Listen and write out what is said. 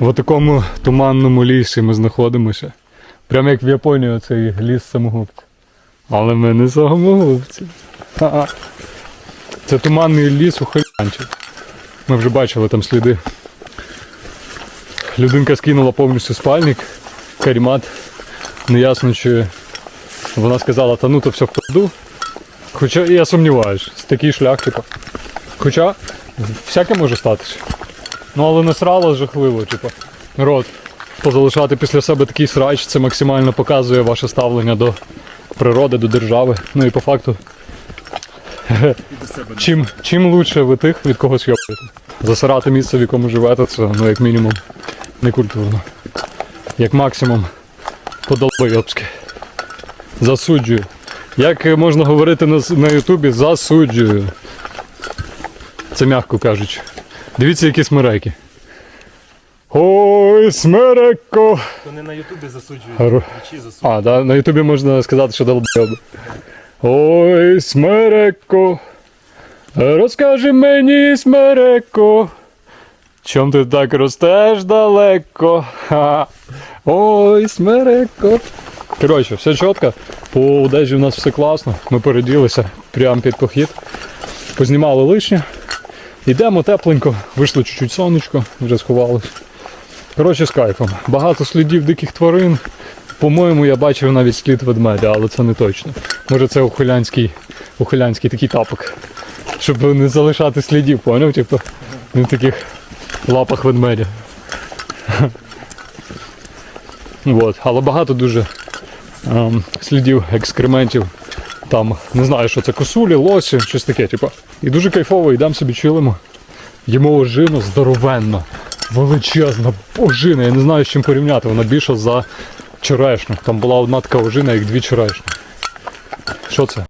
В такому туманному лісі ми знаходимося. Прямо як в Японії цей ліс самогубців. Але ми не самогубці. Це туманний ліс у Хелянчі. Ми вже бачили там сліди. Людинка скинула повністю спальник, карімат. Неясно, чи вона сказала, та ну то все впаду. Хоча я сумніваюсь, такий шлях, типу. Хоча всяке може статися. Ну але не срало жахливо, типу. Народ, позалишати після себе такий срач, це максимально показує ваше ставлення до природи, до держави. Ну і по факту. Чим, чим лучше ви тих, від кого сйобуєте. Засирати місце, в якому живете, це ну як мінімум некультурно. Як максимум подолбойобське. Засуджую. Як можна говорити на, на Ютубі, засуджую. Це м'яко кажучи. Дивіться, які смереки. Ой, смереко! То не на Ютубі засуджують, Ро- засуджують. А, да, на Ютубі можна сказати, що долбойоби. Ой, смереко, розкажи мені, смереко, чом ти так ростеш далеко? Ха. Ой, смереко. Коротше, все чітко. По одежі в нас все класно. Ми переділися прямо під похід. Познімали лишнє. Йдемо тепленько, вийшло чуть-чуть сонечко, вже сховалось. Коротше, з кайфом. Багато слідів диких тварин. По-моєму, я бачив навіть слід ведмедя, але це не точно. Може це ухилянський, ухилянський такий тапок. Щоб не залишати слідів, поняв? Типу, не в таких лапах ведмедя. От. Але багато дуже ем, слідів екскрементів. Там, не знаю, що це косулі, лосі, щось таке, типу. І дуже кайфово, йдемо собі чилимо. Їмо ожину здоровенно, величезна ожина. Я не знаю, з чим порівняти. Вона більша за черешню. Там була одна така ожина, як дві черешні. Що це?